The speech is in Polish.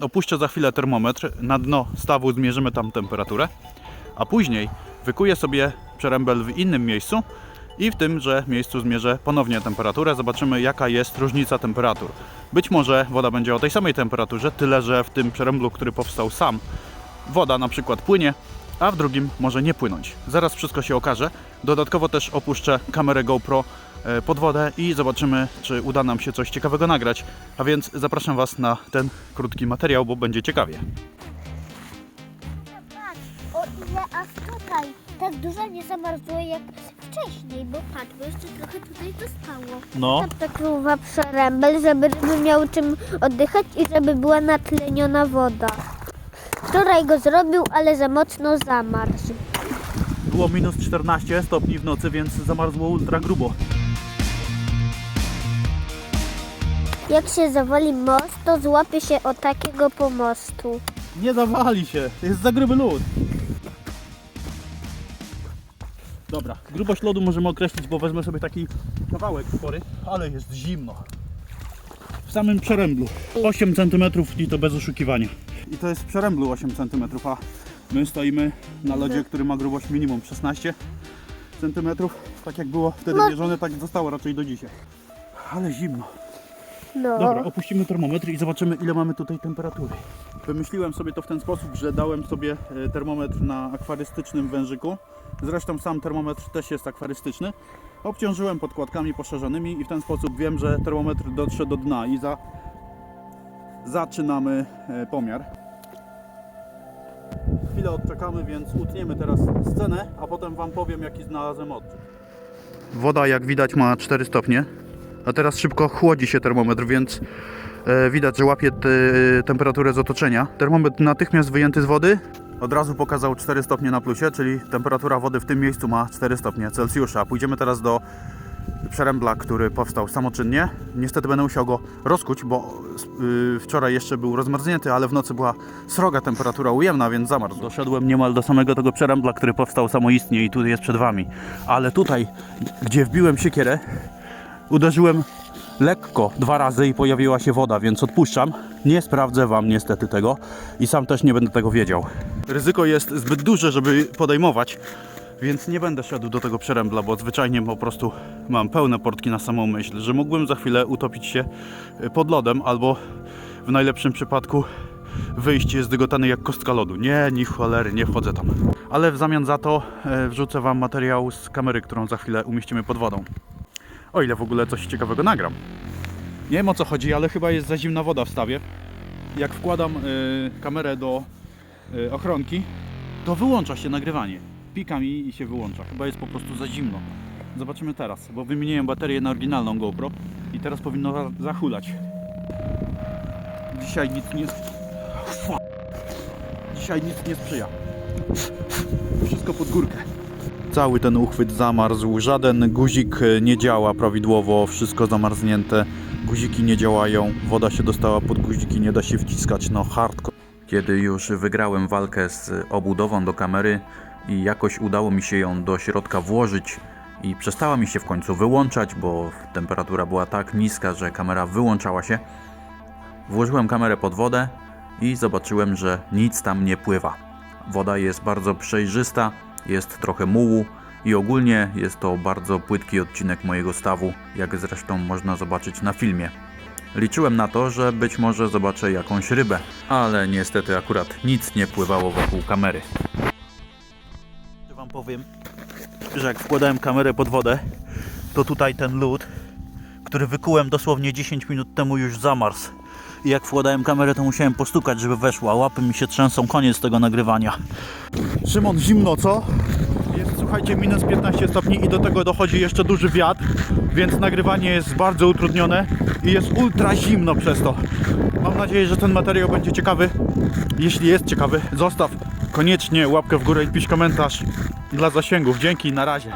opuszczę za chwilę termometr, na dno stawu zmierzymy tam temperaturę, a później wykuję sobie przerębel w innym miejscu i w tymże miejscu zmierzę ponownie temperaturę. Zobaczymy jaka jest różnica temperatur. Być może woda będzie o tej samej temperaturze, tyle że w tym przeręblu, który powstał sam, woda na przykład płynie, a w drugim może nie płynąć. Zaraz wszystko się okaże. Dodatkowo też opuszczę kamerę GoPro pod wodę i zobaczymy, czy uda nam się coś ciekawego nagrać. A więc zapraszam Was na ten krótki materiał, bo będzie ciekawie. Patrz, o ile aż tutaj tak dużo nie zamarzło jak wcześniej, bo patrz, bo jeszcze trochę tutaj zostało. No, Tam takruwa przerębel, żeby ryby miały czym oddychać i żeby była natleniona woda. Wczoraj go zrobił, ale za mocno zamarzł. Było minus 14 stopni w nocy, więc zamarzło ultra grubo. Jak się zawali most, to złapie się o takiego pomostu. Nie zawali się, jest za gruby lód. Dobra, grubość lodu możemy określić, bo wezmę sobie taki kawałek spory, ale jest zimno. W samym przeręblu 8 cm i to bez oszukiwania. I to jest w przeręblu 8 cm, a my stoimy na lodzie, który ma grubość minimum 16 cm. Tak jak było wtedy No. mierzone, tak zostało raczej do dzisiaj. Ale zimno. No. Dobra, opuścimy termometr i zobaczymy ile mamy tutaj temperatury. Wymyśliłem sobie to w ten sposób, że dałem sobie e, termometr na akwarystycznym wężyku. Zresztą sam termometr też jest akwarystyczny. Obciążyłem podkładkami poszerzonymi i w ten sposób wiem, że termometr dotrze do dna i za... zaczynamy e, pomiar. Chwilę odczekamy, więc utniemy teraz scenę, a potem Wam powiem jaki znalazłem odczyt. Woda jak widać ma 4 stopnie, a teraz szybko chłodzi się termometr, więc e, widać, że łapie te, temperaturę z otoczenia. Termometr natychmiast wyjęty z wody od razu pokazał 4 stopnie na plusie, czyli temperatura wody w tym miejscu ma 4 stopnie Celsjusza. Pójdziemy teraz do przerębla, który powstał samoczynnie. Niestety będę musiał go rozkuć, bo yy, wczoraj jeszcze był rozmarznięty, ale w nocy była sroga temperatura ujemna, więc zamarzł. Doszedłem niemal do samego tego przerębla, który powstał samoistnie i tu jest przed Wami. Ale tutaj, gdzie wbiłem siekierę, uderzyłem lekko dwa razy i pojawiła się woda, więc odpuszczam. Nie sprawdzę Wam niestety tego i sam też nie będę tego wiedział. Ryzyko jest zbyt duże, żeby podejmować, więc nie będę szedł do tego przerębla, bo zwyczajnie po prostu mam pełne portki na samą myśl, że mógłbym za chwilę utopić się pod lodem albo w najlepszym przypadku wyjść jest zdygotany jak kostka lodu. Nie, ni cholery, nie wchodzę tam. Ale w zamian za to e, wrzucę Wam materiał z kamery, którą za chwilę umieścimy pod wodą. O ile w ogóle coś ciekawego nagram. Nie wiem o co chodzi, ale chyba jest za zimna woda w stawie. Jak wkładam y, kamerę do y, ochronki, to wyłącza się nagrywanie. Pika mi i się wyłącza. Chyba jest po prostu za zimno. Zobaczymy teraz, bo wymieniłem baterię na oryginalną GoPro i teraz powinno za- zachulać. Dzisiaj nic nie... Dzisiaj nic nie sprzyja. Wszystko pod górkę. Cały ten uchwyt zamarzł, żaden guzik nie działa prawidłowo, wszystko zamarznięte, guziki nie działają, woda się dostała pod guziki, nie da się wciskać, no hardcore. Kiedy już wygrałem walkę z obudową do kamery i jakoś udało mi się ją do środka włożyć i przestała mi się w końcu wyłączać, bo temperatura była tak niska, że kamera wyłączała się, włożyłem kamerę pod wodę i zobaczyłem, że nic tam nie pływa. Woda jest bardzo przejrzysta, jest trochę mułu i ogólnie jest to bardzo płytki odcinek mojego stawu, jak zresztą można zobaczyć na filmie. Liczyłem na to, że być może zobaczę jakąś rybę, ale niestety akurat nic nie pływało wokół kamery. Powiem, że jak wkładałem kamerę pod wodę, to tutaj ten lód, który wykułem dosłownie 10 minut temu już zamarzł. I jak wkładałem kamerę, to musiałem postukać, żeby weszła. Łapy mi się trzęsą, koniec tego nagrywania. Szymon, zimno co? Jest, słuchajcie, minus 15 stopni i do tego dochodzi jeszcze duży wiatr, więc nagrywanie jest bardzo utrudnione i jest ultra zimno przez to. Mam nadzieję, że ten materiał będzie ciekawy. Jeśli jest ciekawy, zostaw koniecznie łapkę w górę i pisz komentarz dla zasięgów. Dzięki, na razie.